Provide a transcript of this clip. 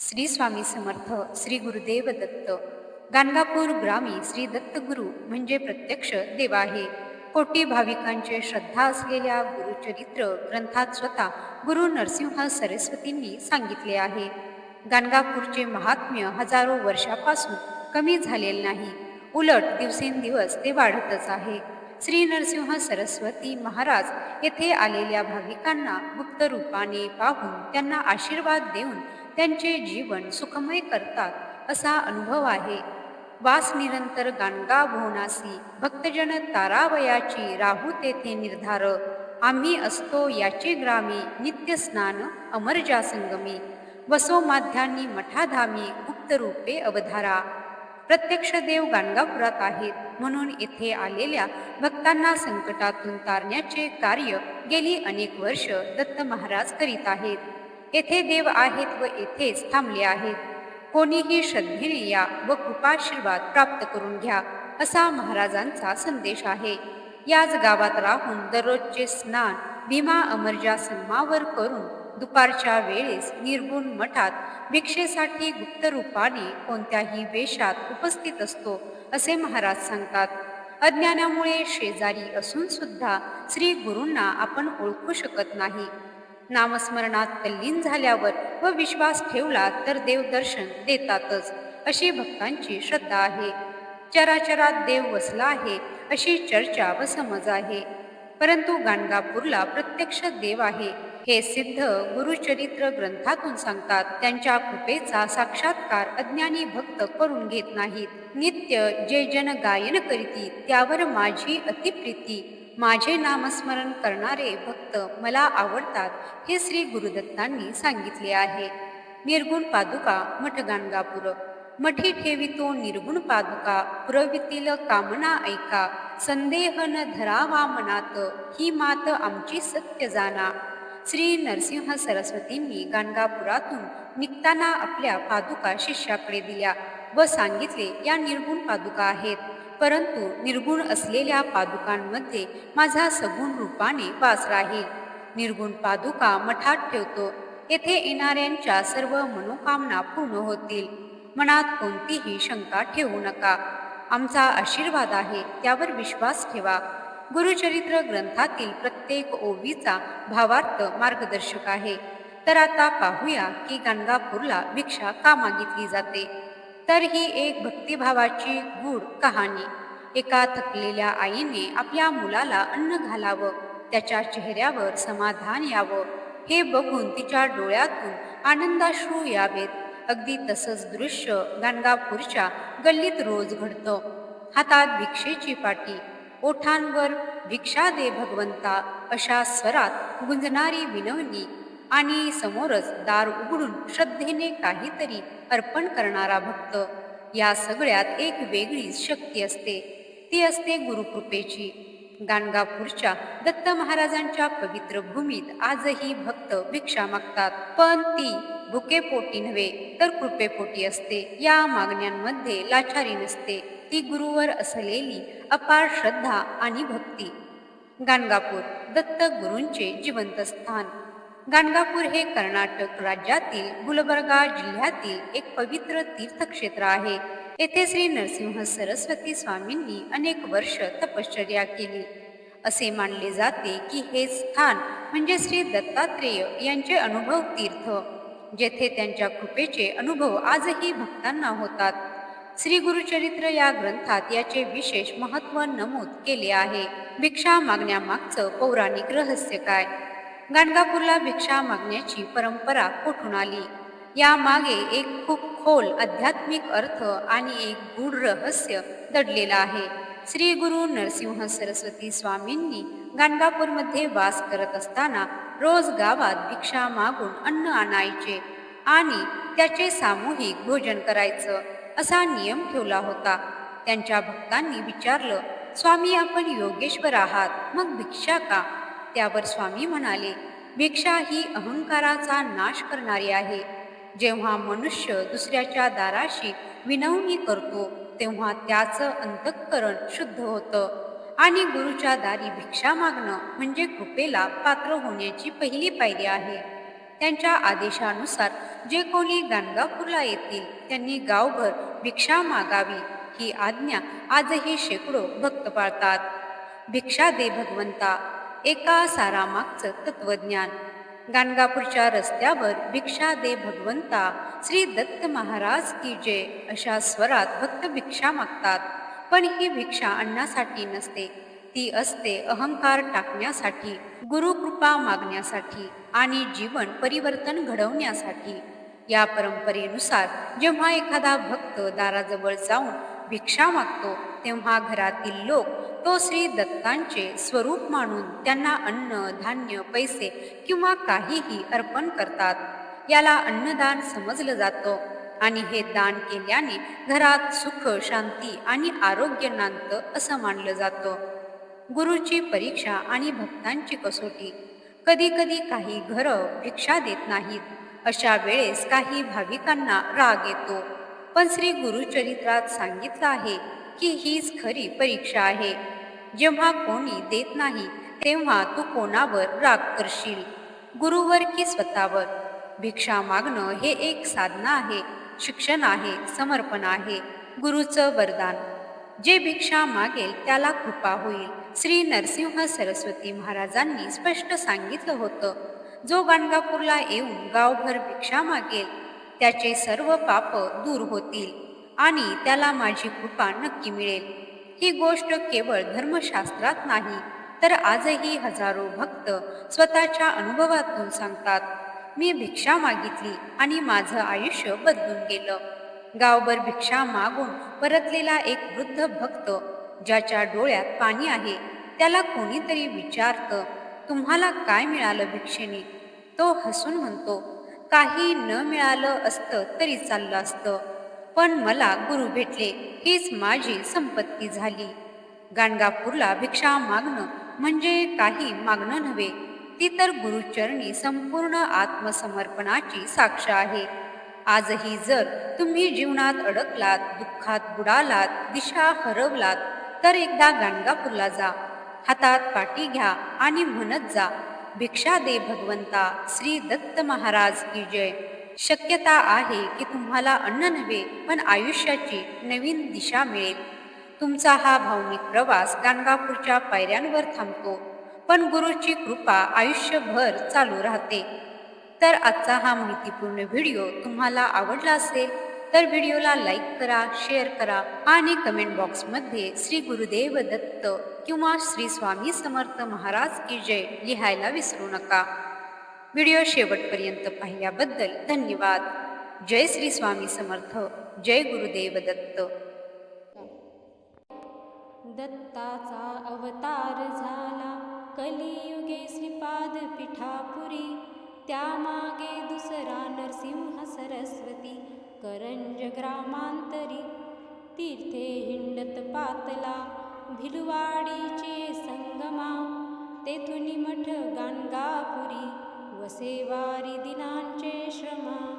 श्री स्वामी समर्थ श्री गुरुदेव दत्त. गाणगापूर ग्रामी श्री दत्तगुरु म्हणजे प्रत्यक्ष देव आहे कोटी भाविकांचे श्रद्धा असलेल्या गुरुचरित्र ग्रंथात स्वतः गुरु नरसिंह सरस्वतींनी सांगितले आहे. गाणगापूरचे महात्म्य हजारो वर्षापासून कमी झालेले नाही. उलट दिवसेंदिवस ते वाढतच आहे. श्री नरसिंह सरस्वती महाराज येथे आलेल्या भाविकांना गुप्त रूपाने पाहून त्यांना आशीर्वाद देऊन त्यांचे जीवन सुखमय करतात असा अनुभव आहे. वास निरंतर गाणगा भोवनासी भक्तजन तारावयाची राहू तेथे निर्धार. आम्ही असतो याचे ग्रामी नित्य स्नान अमरजा संगमी. वसो माध्यानी मठाधामी गुप्त रूपे अवधारा. प्रत्यक्ष देव गाणगापुरात आहेत म्हणून येथे आलेल्या भक्तांना संकटातून तारण्याचे कार्य गेली अनेक वर्ष दत्त महाराज करीत आहेत. येथे देव आहेत व येथेच थांबले आहेत. कोणीही श्रद्धेने या व कृपाशीर्वाद प्राप्त करून घ्या असा महाराजांचा संदेश आहे. याच गावात राहून दररोजचे स्नान भीमा अमरजा सन्मावर करून दुपारच्या वेळेस निर्गुण मठात भिक्षेसाठी गुप्त रूपाने कोणत्याही वेशात उपस्थित असतो असे महाराज सांगतात. अज्ञानामुळे शेजारी असून सुद्धा श्री गुरूंना आपण ओळखू शकत नाही. नामस्मरणात तल्लीन झाल्यावर व विश्वास ठेवला तर देवदर्शन देतातच अशी भक्तांची श्रद्धा आहे. चराचरात देव वसला आहे अशी चर्चा व समज आहे. परंतु गाणगापूरला प्रत्यक्ष देव आहे हे सिद्ध गुरुचरित्र ग्रंथातून सांगतात त्यांच्या कृपेचा साक्षात्कार अज्ञानी भक्त करून घेत नाहीत. नित्य जे जन गायन करीती त्यावर माझी अतिप्रीती. माझे नामस्मरण करणारे भक्त मला आवडतात हे श्री गुरुदत्तांनी सांगितले आहे. निर्गुण पादुका मठ गाणगापूर. मठी ठेवितो निर्गुण पादुका पुरवितील कामना ऐका. संदेह न धरावा मनात ही मात आमची सत्य जाना. श्री नरसिंह सरस्वतींनी गाणगापुरातून निघताना आपल्या पादुका शिष्याकडे दिल्या व सांगितले या निर्गुण पादुका आहेत. परंतु निर्गुण असलेल्या पादुकांमध्ये माझा सगुण रूपाने वास राहील. निर्गुण पादुका मठात ठेवतो. येथे येणाऱ्यांच्या सर्व मनोकामना पूर्ण होतील. मनात कोणतीही शंका ठेवू नका. आमचा आशीर्वाद आहे त्यावर विश्वास ठेवा. गुरुचरित्र ग्रंथातील प्रत्येक ओवीचा भावार्थ मार्गदर्शक आहे. तर आता पाहूया की गणगापूरला भिक्षा का मागितली जाते? तर ही एक भक्तिभावाची गूढ कहाणी. एका थकलेल्या आईने आपल्या मुलाला अन्न घालावं त्याच्या चेहऱ्यावर समाधान यावं हे बघून तिच्या डोळ्यातून आनंदाश्रू यावेत. अगदी तसंच दृश्य गाणगापूरच्या गल्लीत रोज घडतं. हातात भिक्षेची पाटी ओठांवर भिक्षा दे भगवंता अशा स्वरात गुंजणारी विनवणी आणि समोरच दार उघडून श्रद्धेने काहीतरी अर्पण करणारा भक्त. या सगळ्यात एक वेगळीच शक्ती असते. ती असते गुरुकृपेची. गाणगापूरच्या दत्त महाराजांच्या पवित्र भूमीत आजही भक्त भिक्षा मागतात. पण ती भुकेपोटी नव्हे तर कृपेपोटी असते. या मागण्यांमध्ये लाचारी नसते. ती गुरुवर असलेली अपार श्रद्धा आणि भक्ती. गाणगापूर दत्त गुरूंचे जिवंत स्थान. गाणगापूर हे कर्नाटक राज्यातील गुलबर्गा जिल्ह्यातील एक पवित्र तीर्थक्षेत्र आहे. येथे श्री नरसिंह सरस्वती स्वामींनी अनेक वर्ष तपश्चर्या केली. असे मानले जाते की हे स्थान म्हणजे श्री दत्तात्रेय यांचे अनुभव तीर्थ जेथे त्यांच्या कृपेचे अनुभव आजही भक्तांना होतात. श्री गुरुचरित्र या ग्रंथात याचे विशेष महत्त्व नमूद केले आहे. भिक्षा मागण्यामागचं पौराणिक रहस्य काय? गाणगापूरला भिक्षा मागण्याची परंपरा कुठून आली? यामागे एक खूप खोल आध्यात्मिक अर्थ आणि एक गूढ रहस्य दडलेलं आहे. श्री गुरु नरसिंह सरस्वती स्वामींनी गाणगापूरमध्ये वास करत असताना रोज गावात भिक्षा मागून अन्न आणायचे आणि त्याचे सामूहिक भोजन करायचं असा नियम ठेवला होता. त्यांच्या भक्तांनी विचारलं स्वामी आपण योगेश्वर आहात मग भिक्षा का? त्यावर स्वामी म्हणाले भिक्षा ही अहंकाराचा नाश करणारी आहे. जेव्हा मनुष्य दुसऱ्याच्या दाराशी विनवणी करतो तेव्हा त्याचं अंतःकरण शुद्ध होतं. आणि गुरुच्या दारी भिक्षा मागणं म्हणजे कृपेला पात्र होण्याची पहिली पायरी आहे. त्यांच्या आदेशानुसार जे कोणी गाणगापूरला येतील त्यांनी गावभर भिक्षा मागावी ही आज्ञा आजही शेकडो भक्त पाळतात. भिक्षा दे भगवंता एका सारामागचं तत्वज्ञान गाणगापूरच्या रस्त्यावर भिक्षा दे भगवंता श्री दत्त महाराज की जे अशा स्वरात भक्त भिक्षा मागतात. पण ही भिक्षा आणण्यासाठी नसते. ती असते अहंकार टाकण्यासाठी गुरुकृपा मागण्यासाठी आणि जीवन परिवर्तन घडवण्यासाठी. या परंपरेनुसार जेव्हा एखादा भक्त दाराजवळ जाऊन भिक्षा मागतो तेव्हा घरातील लोक तो श्री दत्तांचे स्वरूप मानून त्यांना अन्न धान्य पैसे किंवा काहीही अर्पण करतात. याला अन्नदान समजलं जातं आणि हे दान केल्याने घरात सुख शांती आणि आरोग्य नांदतं असं मानलं जातं. गुरुची परीक्षा आणि भक्तांची कसोटी. कधी कधी काही घरं भिक्षा देत नाहीत. अशा वेळेस काही भाविकांना राग येतो. पण श्री गुरुचरित्रात सांगितलं आहे की हीच खरी परीक्षा आहे. जेव्हा कोणी देत नाही तेव्हा तू कोणावर राग करशील? गुरुवर की स्वतःवर? भिक्षा मागणं हे एक साधना आहे शिक्षण आहे समर्पण आहे गुरुचं वरदान. जे भिक्षा मागेल त्याला कृपा होईल. श्री नरसिंह सरस्वती महाराजांनी स्पष्ट सांगितलं होतं. जो गाणगापूरला येऊन गावभर भिक्षा मागेल. त्याचे सर्व पाप दूर होतील आणि त्याला माझी कृपा नक्की मिळेल. ही गोष्ट केवळ धर्मशास्त्रात नाही तर आजही हजारो भक्त स्वतःच्या अनुभवातून सांगतात मी भिक्षा मागितली आणि माझं आयुष्य बदलून गेलं. गावभर भिक्षा मागून परतलेला एक वृद्ध भक्त ज्याच्या डोळ्यात पाणी आहे त्याला कोणीतरी विचारतं तुम्हाला काय मिळालं भिक्षेने? तो हसून म्हणतो काही न मिळालं असतं तरी चाललं असतं. पण मला गुरु भेटले हीच माझी संपत्ती झाली. गाणगापूरला भिक्षा मागणं म्हणजे काही मागणं नव्हे ती तर गुरुचरणी संपूर्ण आत्मसमर्पणाची साक्ष आहे. आजही जर तुम्ही जीवनात अडकलात दुःखात बुडालात दिशा हरवलात तर एकदा गाणगापूरला जा. हातात पाठी घ्या आणि म्हणत जा भिक्षा दे भगवंता श्री दत्त महाराज की जय. शक्यता आहे की तुम्हाला अन्न नव्हे पण आयुष्याची नवीन दिशा मिळेल. तुमचा हा भावनिक प्रवास गाणगापूरच्या पायऱ्यांवर थांबतो पण गुरुची कृपा आयुष्यभर चालू राहते. तर आजचा हा माहितीपूर्ण व्हिडिओ तुम्हाला आवडला असेल तर व्हिडिओला लाईक करा शेअर करा आणि कमेंट बॉक्समध्ये श्री गुरुदेव दत्त किंवा श्री स्वामी समर्थ महाराज की जय लिहायला विसरू नका. व्हिडिओ शेवटपर्यंत पाहिल्याबद्दल धन्यवाद. जय श्री स्वामी समर्थ. जय गुरुदेव दत्त. दत्ताचा अवतार झाला. कलियुगे श्रीपाद पिठापुरी त्यामागे दुसरा नरसिंह सरस्वती. करण ग्रामान्तरि तीर्थे हिंडत पातला भिल्वाडि संगमा सङ्गमा तेथुनि मठ वसे वारी दिनांचे श्रमा।